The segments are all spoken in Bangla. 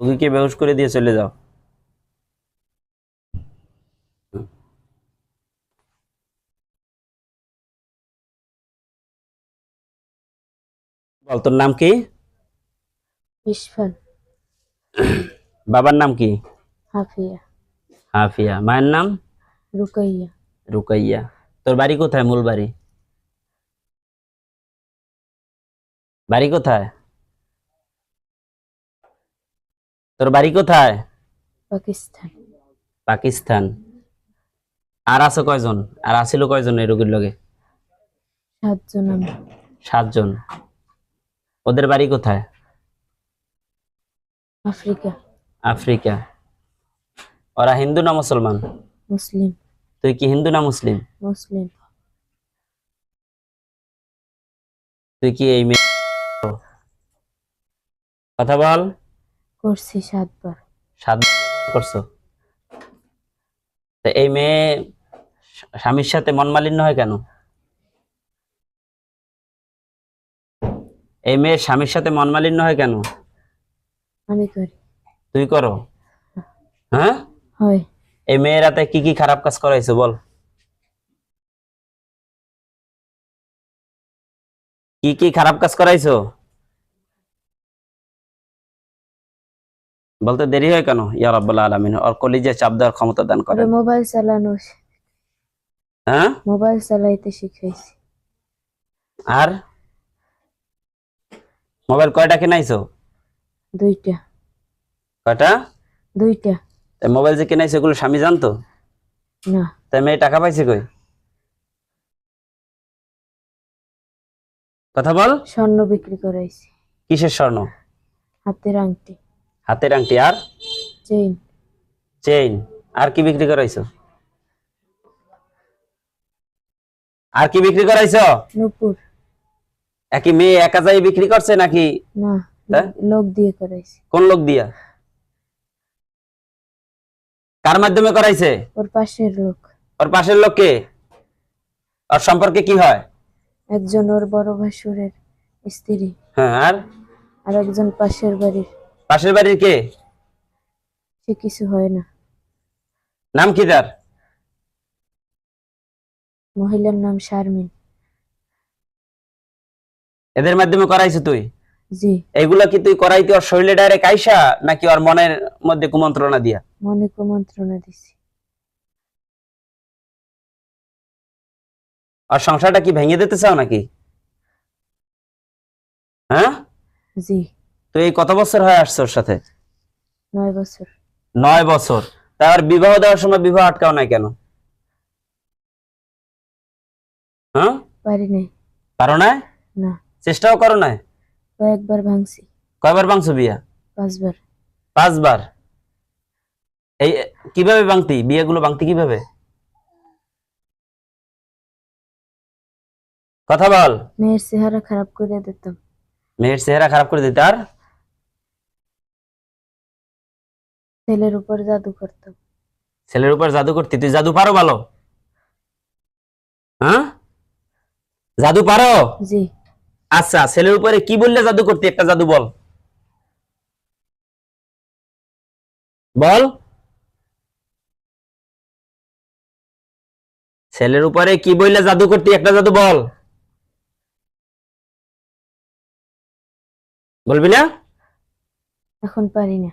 রুগীকে বেহুশ করে দিয়ে চলে যাও বল তোর নাম কি ইসফান বাবার নাম কি হাফিয়া হাফিয়া মায়ের নাম রুকাইয়া রুকাইয়া তোর বাড়ি কোথায় মূল বাড়ি বাড়ি কোথায় তোর বাড়ি কোথায়? পাকিস্তান। পাকিস্তান। আর আছে কয়জন? আর আসিল কয়জন এই রোগীর লগে? সাতজন সাতজন। ওদের বাড়ি কোথায়? আফ্রিকা। আফ্রিকা। ওরা হিন্দু না মুসলমান? মুসলিম। তুই কি হিন্দু না মুসলিম? মুসলিম। তুই কি এই কথা বল। করছি সাতবার। সাত বছর করছ? তা এই মেয়ে স্বামীর সাথে মন মালিন্য হয় কেন? এই মেয়ে স্বামীর সাথে মন মালিন্য হয় কেন? আমি করি। তুই করো। হ্যাঁ? হয়। এই মেয়েরাতে কি কি খারাপ কাজ করাইছো বল। কি কি খারাপ কাজ করাইছো? বলতে দেরি হয় কেন? ইয়া রাব্বুল আলামিন ওর কলিজে চাপ দেওয়ার ক্ষমতা দান করে মোবাইল চালানো হ্যাঁ? মোবাইল চালাইতে শিখাইছি। আর? মোবাইল কয়টা কিনাইছো? দুইটা। কয়টা? দুইটা। মোবাইল যে কিনাইছো এগুলো স্বামী জানতো? না। তাই মেয়ে টাকা পাইছে কই? কথা বল। স্বর্ণ বিক্রি করাইছি। কিসের স্বর্ণ? হাতের আংটি। হাতের আংটি আর? চেইন চেইন আর কি বিক্রি করাইছো? আর কি বিক্রি করাইছো? নুপুর। একই মেয়ে একা যাই বিক্রি করছে নাকি? না হ্যাঁ? লোক দিয়ে করাইছি। কোন লোক দিয়া? কার মাধ্যমে করাইছে? ওর পাশের লোক। ওর পাশের লোক কে? ওর সম্পর্কে কি হয়? একজন ওর বড় ভাসুরের স্ত্রী। হ্যাঁ আর? আর একজন পাশের বাড়ির। পাশের বাড়ির কে? সে কিছু হয় না। নাম কি তার? মহিলার নাম শারমিন। এদের মাধ্যমে করাইছো তুই? জি। এগুলা কি তুই করাইতে ওর শরীরে ডাইরেক্ট আইসা নাকি ওর মনের মধ্যে কুমন্ত্রণা দিয়া? মনে কুমন্ত্রণা দিছি। আর সংসারটা কি ভেঙে দিতে চাও নাকি? হ্যাঁ? জি। এই কত বছর হয়ে আসছো ওর সাথে? নয় বছর। নয় বছর। তার বিবাহ দেওয়ার সময় বিবাহ আটকাও নাই কেন? হ্যাঁ? পারি নাই। পারো না না। চেষ্টাও করো না কয়েকবার ভাঙছি। কয়বার ভাঙছো বিয়া? পাঁচবার। পাঁচবার? এই কীভাবে ভাঙতি? বিয়েগুলো ভাঙতি কীভাবে? কথা বল। মেয়ের চেহারা খারাপ করে দিতাম। মেয়ের চেহারা খারাপ করে দিতে। আর? ছেলের উপর জাদু করতাম। ছেলের উপর জাদু করতে? তুই জাদু পারো ভালো? হ্যাঁ? জাদু পারো? জি। আচ্ছা ছেলের উপরে কি বললে জাদু করতে? একটা জাদু বল। বল। ছেলের উপরে কি বললে জাদু করতি? একটা জাদু বল। বলবি না? এখন পারি না।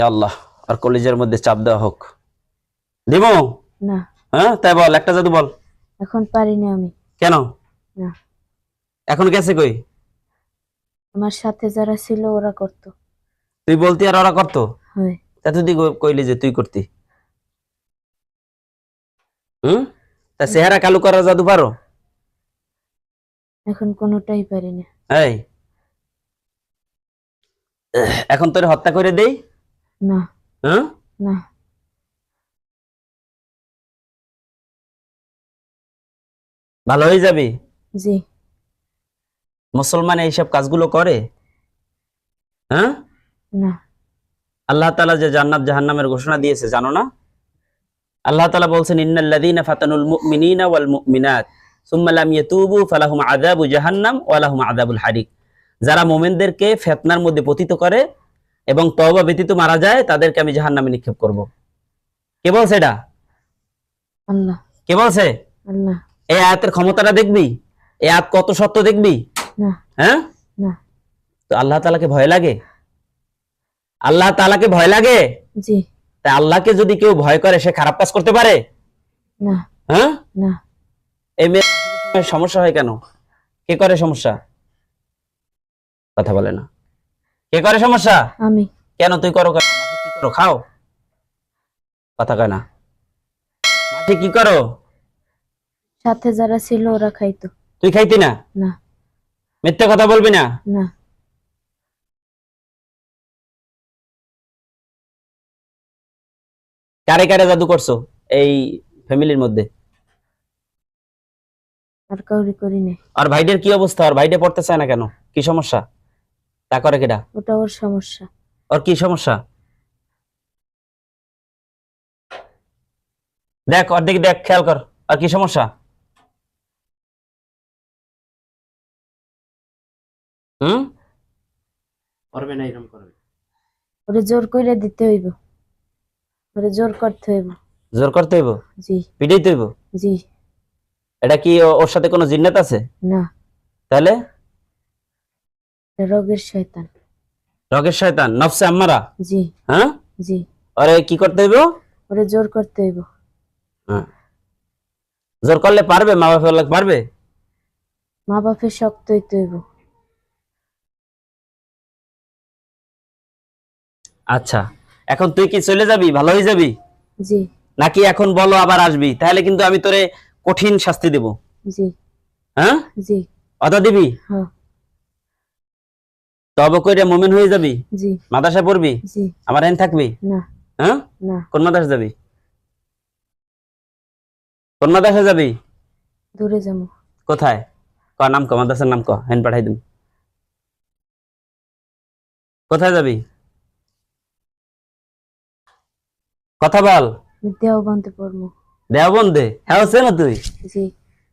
আল্লাহ আর কলেজের মধ্যে চাপ দেওয়া হোক। দিব না। হ্যাঁ তাই বল একটা জাদু বল। এখন পারি না আমি। কেন? না। এখন গেছে কই? আমার সাথে যারা ছিল ওরা করতো। তুই বলতি আর ওরা করতো? হয়। তা তুই কইলি যে তুই করতি? হুম? তা চেহারা কালো করার জাদু পারো? এখন কোনোটাই পারি না। এই। এখন তোরে হত্যা করে দেই? না। হ্যাঁ? না। ভালো হয়ে যাবি? জি। মুসলমান এইসব কাজগুলো করে? হ্যাঁ? না। আল্লাহ তালা যে জান্নাত জাহান্নামের ঘোষণা দিয়েছে জানো না? আল্লাহ তালা বলছেন ইন্নাল্লাযীনা ফাতানুল মুমিনিনা ওয়াল মুমিনাত সুম্মা লাম ইয়াতুবু ফালাহুম আযাবু জাহান্নাম ওয়া লাহুম আযাবুল হারিক। যারা মুমিনদেরকে ফিতনার মধ্যে পতিত করে এবং তওবা ব্যতীত মারা যায় তাদেরকে আমি জাহান্নামে নিক্ষেপ করব। কে বলছে এটা? কে বলছে? এই আয়াতের ক্ষমতাটা দেখবি? এই আয়াত কত সত্য দেখবি? হ্যাঁ? তো আল্লাহ তালাকে ভয় লাগে? আল্লাহ তালাকে ভয় লাগে? তা আল্লাহকে যদি কেউ ভয় করে সে খারাপ কাজ করতে পারে? হ্যাঁ? না। এই মেয়ের সমস্যা হয় কেন? কে করে সমস্যা? কথা বলে না। কে করে সমস্যা? আমি। কেন তুই করো কেন? কি করো? খাও। কথা কয় না। মাঠে কি করো? সাথে যারা ছিল ওরা খাইতো। তুই খাইতি না? না। মিথ্যে কথা বলবি না? না। কারে কারে জাদু করছ এই ফ্যামিলির মধ্যে? আর কাউরি করি নাই। আর ভাইদের কি অবস্থা? আর ভাইটা পড়তে চায় না কেন? কি সমস্যা? তা করে কেডা ওটা ওর সমস্যা। ওর কি সমস্যা? দেখ ওর দিকে দেখ খেয়াল কর। আর কি সমস্যা? হুম? করবে না এরকম করবে। ওরে জোর করে দিতে হইব। ওরে জোর করতে হইব। জোর করতে হইব? জি। পিটাইতে হইব? জি। এটা কি ওর সাথে কোনো জিন্নাত আছে? না। তাহলে? রোগের শয়তান। রগের শয়তান নফসে আম্মারা? জি। হ্যাঁ? জি। আরে কি করতে হইব? ওরে জোর করতে হইব। হ্যাঁ। জোর করলে পারবে? মা বাবা পারবে? মা বাপের শক্ত হইতে হইব। আচ্ছা। এখন তুই কি চলে যাবি? ভালো হয়ে যাবি? জি। নাকি এখন বলো আবার আসবি? তাহলে কিন্তু আমি তোরে কঠিন শাস্তি দেব। জি। হ্যাঁ? জি। অদা দিবি? হ্যাঁ। তবে কইরা মোমেন হয়ে যাবি? জি। মাদ্রাসা পড়বি? জি। আমার এন থাকবি? না। হ্যাঁ? না। কোন মাদ্রাসা যাবি? কোন মাদ্রাসা যাবি? দূরে যাব। কোথায়? ক নাম ক মাদ্রাসার নাম ক হেন পাঠাই দিম। কোথায় যাবি? কথা বল। দেহ বানতে পারব দেওবন্দে? হ্যাঁ না তুই? জি।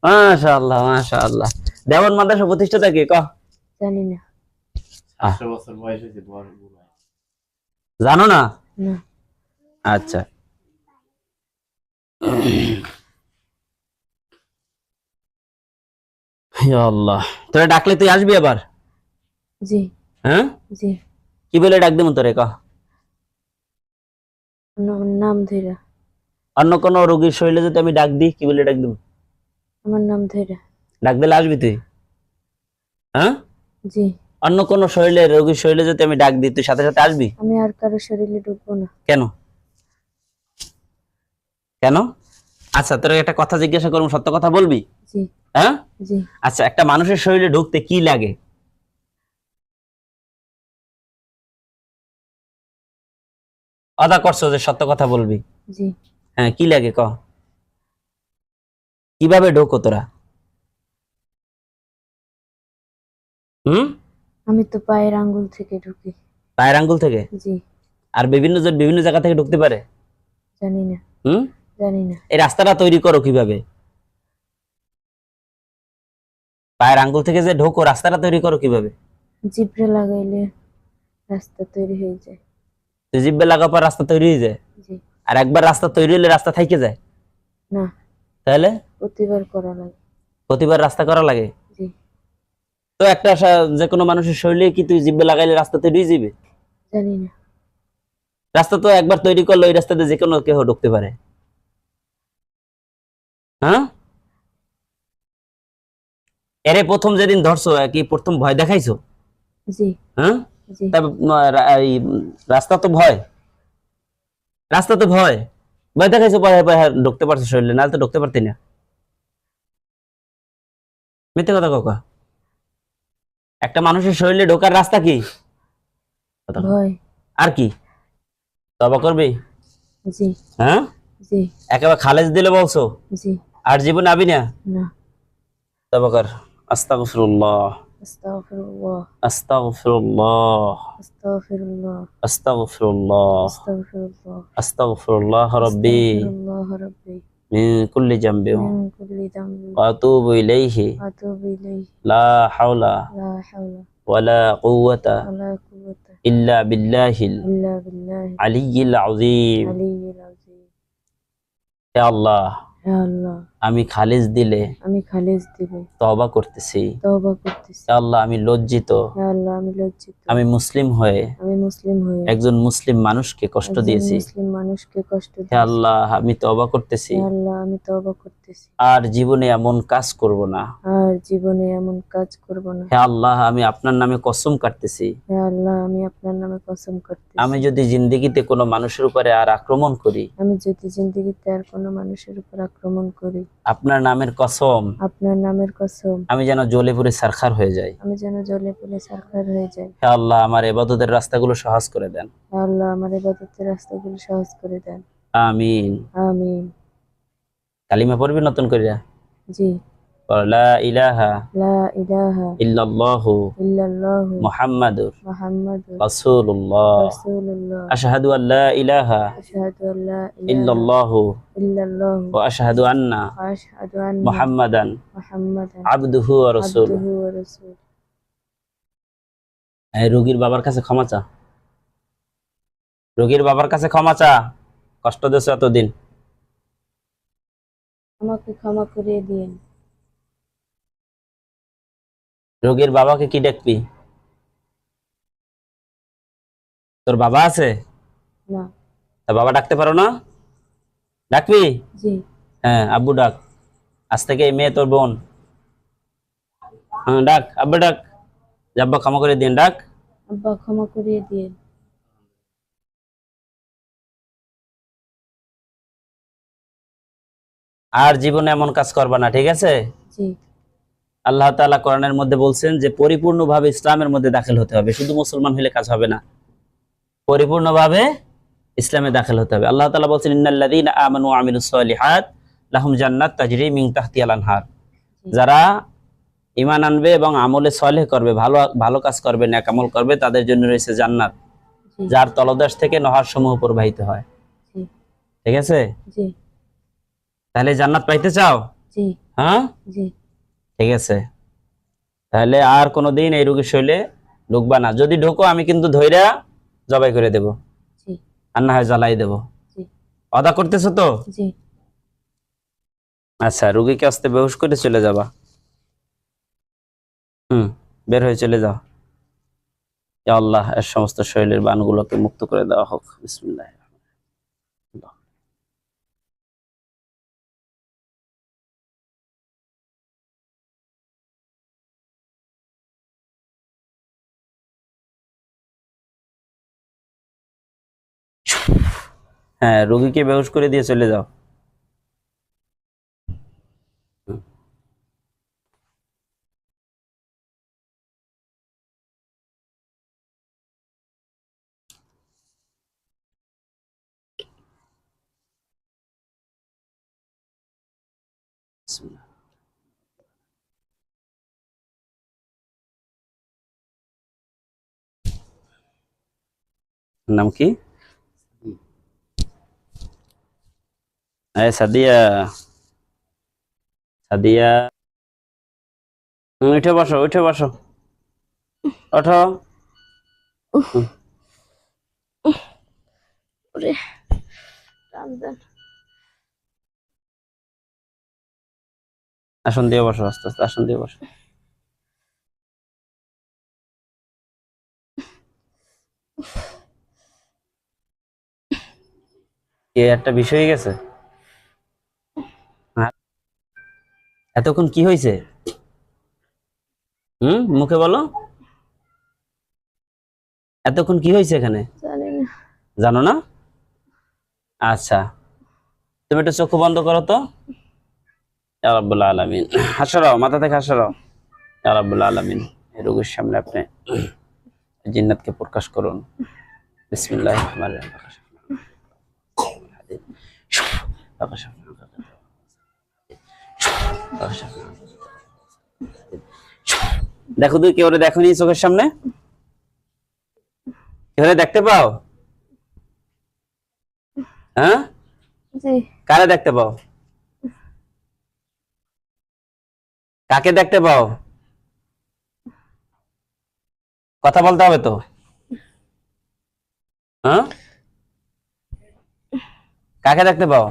মাশাআল্লাহ মাশাআল্লাহ। দেওবন মাদ্রাসা প্রতিষ্ঠাতা কে? ক? জানি না। জানো না? আচ্ছা। আল্লাহ। তোরা ডাকলে তুই আসবি আবার? জি। হ্যাঁ? জি। কি বলে ডাক দেবো তোরে ক? নাম ধইরা। অন্য কোনো রোগীর শরীরে যদি আমি ডাক দিই কি বলে ডাক দেবো আমার নাম ধইরা। ডাক দিলে আসবি তুই? হ্যাঁ? জি। অন্য কোনো শরীরে রোগীর শরীরে যদি আমি ডাক দিই তুই সাথে সাথে আসবি? আমি আর কারও শরীরে ঢুকবো না। কেন? কেন? আচ্ছা তোর একটা কথা জিজ্ঞাসা করব সত্য কথা বলবি? জি। হ্যাঁ? জি। আচ্ছা একটা মানুষের শরীরে ঢুকতে কি লাগে? আদা করছ যে সত্য কথা বলবি? জি। হ্যাঁ কি লাগে ক? কীভাবে ঢোকো তোরা? হুম? আমি তো পায়ের আঙ্গুল থেকে ঢুকি। পায়ের আঙ্গুল থেকে? জি। আর বিভিন্ন জন বিভিন্ন জায়গা থেকে ঢুকতে পারে? জানি না। হুম? জানি না। এই রাস্তাটা তৈরি করো কীভাবে? পায়ের আঙ্গুল থেকে যে ঢোকো রাস্তাটা তৈরি করো কীভাবে? জিব্রে লাগাইলে রাস্তা তৈরি হয়ে যায়। তুই জিব্বে লাগার পর রাস্তা তৈরি হয়ে যায়? জি। আর একবার রাস্তা তৈরি হলে রাস্তা থাইকে যায়? না। তাহলে? প্রতিবার করা লাগে। প্রতিবার রাস্তা করা লাগে? তো একটা যে কোনো মানুষের শরীরে কি তুই জিব্বে লাগাইলে রাস্তা তৈরি যাবে? জানি না। রাস্তা তো একবার তৈরি করলে ওই রাস্তাতে যে কোনো কেউ ঢুকতে পারে। হ্যাঁ? এরে প্রথম যেদিন ধরছো কি প্রথম ভয় দেখাইছো? জি। হ্যাঁ? রাস্তা তো ভয়। রাস্তা তো ভয়। ভয় দেখাইছো পরে পরে ঢুকতে পারছ শরীরে নাহলে তো ঢুকতে পারতি না। মিথ্যে কথা কাকা একটা মানুষের শরীরে ঢোকার রাস্তা কি? আর কি? তবা করবি? জি। হ্যাঁ? জি। একেবারে খালেজ দিলে বলছো? জি। আর জীবন আবি না? না। তবা কর। আস্তাগফিরুল্লাহ। আস্তাগফিরুল্লাহ। আস্তাগফিরুল্লাহ। আস্তাগফিরুল্লাহ। আস্তাগফিরুল্লাহ। আস্তাগফিরুল্লাহ। আস্তাগফিরুল্লাহ রাব্বি। আস্তাগফিরুল্লাহ রাব্বি। من كل جنب. من كل ذنب وأتوب إليه. وأتوب إليه. لا حول لا حول. ولا قوة ولا قوة. إلا بالله إلا بالله. العلي العظيم. العلي العظيم. يا الله. আমি খালিজ দিলে আমি খালিজ দিবে তওবা করতেছি। তওবা করতেছি। আল্লাহ আমি লজ্জিত। আল্লাহ আমি লজ্জিত। আমি মুসলিম হয়ে আমি মুসলিম হয়ে একজন মুসলিম মানুষকে কষ্ট দিয়েছি। মুসলিম মানুষকে কষ্ট দিয়েছি। আল্লাহ আমি তওবা করতেছি। আল্লাহ আমি তওবা করতেছি। আর জীবনে এমন কাজ করব না। আর জীবনে এমন কাজ করব না। হে আল্লাহ আমি আপনার নামে কসম কাটতেছি। হে আল্লাহ আমি আপনার নামে কসম করতেছি আমি যদি জিন্দগিতে কোনো মানুষের উপরে আর আক্রমণ করি আমি যদি জিন্দগিতে আর কোনো মানুষের উপর আক্রমণ করি আপনার নামের কসম আপনার নামের কসম আমি যেন জ্বলে পুড়ে সারখার হয়ে যাই। আমি যেন জলে পড়ে সারখার হয়ে যাই। হে আল্লাহ আমার এবাদতের রাস্তাগুলো সহজ করে দেন। হে আল্লাহ আমার ইবাদতের রাস্তাগুলো সহজ করে দেন। আমিন। আমিন। কালিমা পড়বি নতুন করিয়া? জি। লা ইলাহা লা ইলাহা ইল্লাল্লাহু ইল্লাল্লাহু মুহাম্মাদুর মুহাম্মাদুর রাসূলুল্লাহ রাসূলুল্লাহ আশহাদু আল লা ইলাহা আশহাদু আল লা ইলাহা ইল্লাল্লাহু ইল্লাল্লাহু ওয়া আশহাদু আন্না ওয়া আশহাদু আন্না মুহাম্মাদান মুহাম্মাদান আবদুহু ওয়া রাসূলুহু আবদুহু ওয়া রাসূলুহু এই রোগীর বাবার কাছে ক্ষমা চা রোগীর বাবার কাছে ক্ষমা চা কষ্ট দিয়েছো এতদিন আমাকে ক্ষমা করে দিন রোগীর বাবাকে কি ডাকবি তোর বাবা আছে? না। তা বাবা ডাকতে পারো না? ডাকবি? জি। হ্যাঁ আব্বু ডাক। আজ থেকে এই মেয়ে তোর বোন। হ্যাঁ ডাক। আব্বু ডাক। আব্বা ক্ষমা করে দিন ডাক। আব্বা ক্ষমা করে দিন আর জীবনে এমন কাজ করবা না ঠিক আছে? জি। আল্লাহ তালা কোরআনের মধ্যে বলছেন যে পরিপূর্ণভাবে ইসলামের মধ্যে দাখিল হতে হবে। শুধু মুসলমান হলে কাজ হবে না। পরিপূর্ণভাবে ইসলামে দাখিল হতে হবে। আল্লাহ তাআলা বলছেন আমানু জান্নাত তাজরি আনহার। যারা ঈমান আনবে এবং আমলে সলেহ করবে ভালো ভালো কাজ করবে নেক আমল করবে তাদের জন্য রয়েছে জান্নাত। যার তলদেশ থেকে নহর সমূহ প্রবাহিত হয়। ঠিক আছে? তাহলে জান্নাত পাইতে চাও? হ্যাঁ? ঠিক আছে? তাহলে আর কোনোদিন এই রোগীর শৈলে ঢুকবা না। যদি ঢোকো আমি কিন্তু ধৈরা জবাই করে দেব। আর না হয় জ্বালাই দেব। অদা করতেছো তো? আচ্ছা রুগীকে আসতে বেহুশ করে চলে যাবা। হুম বের হয়ে চলে যাও। আল্লাহ এর সমস্ত শরীরের বানগুলোকে মুক্ত করে দেওয়া হোক। বিসমিল্লাহ। হ্যাঁ রোগীকে বেহুশ করে দিয়ে চলে যাও বিসমিল্লাহ। নাম কি এই সাদিয়া সাদিয়া উঠে বসো উঠে বসো। ওঠো। আসন দিয়ে বসো আস্তে আস্তে আসন দিয়ে বসো। একটা বিষয় হয়ে গেছে? এতক্ষণ কি হয়েছে? হুম মুখে বলো। এতক্ষণ কি হয়েছে এখানে? জানো না? আচ্ছা। তুমি একটু চক্ষু বন্ধ করো তো। রাব্বুল আলামিন। হাসরাও মাথা থেকে হাসরাও ইয়া রাব্বুল আলামিন। রোগীর সামনে আপনি জিন্নাতকে প্রকাশ করুন। বিসমিল্লাহির রহমানির রহিম। দেখো তুই কেউ দেখো নি চোখের সামনে? কেউ দেখতে পাও? হ্যাঁ? কারে দেখতে পাও? কাকে দেখতে পাও? কথা বলতে হবে তো। হ্যাঁ? কাকে দেখতে পাও?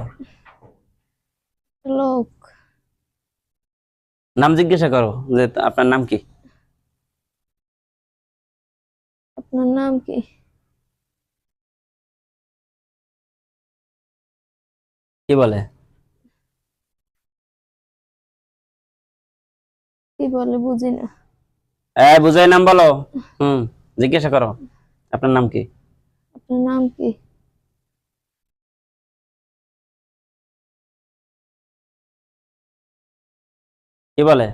লোক। নাম জিজ্ঞাসা করো যে আপনার নাম কি? আপনার নাম কি? কি বলে? কি বলে বুঝি না। বুঝাই নাম বলো। হুম জিজ্ঞাসা করো। আপনার নাম কি? আপনার নাম কি? কি বলে?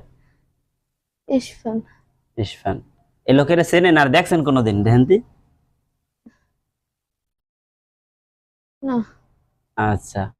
ইশফান ইসফান এই লোকেরা চেনেন আর দেখছেন কোনোদিন দেহেন্তি? আচ্ছা।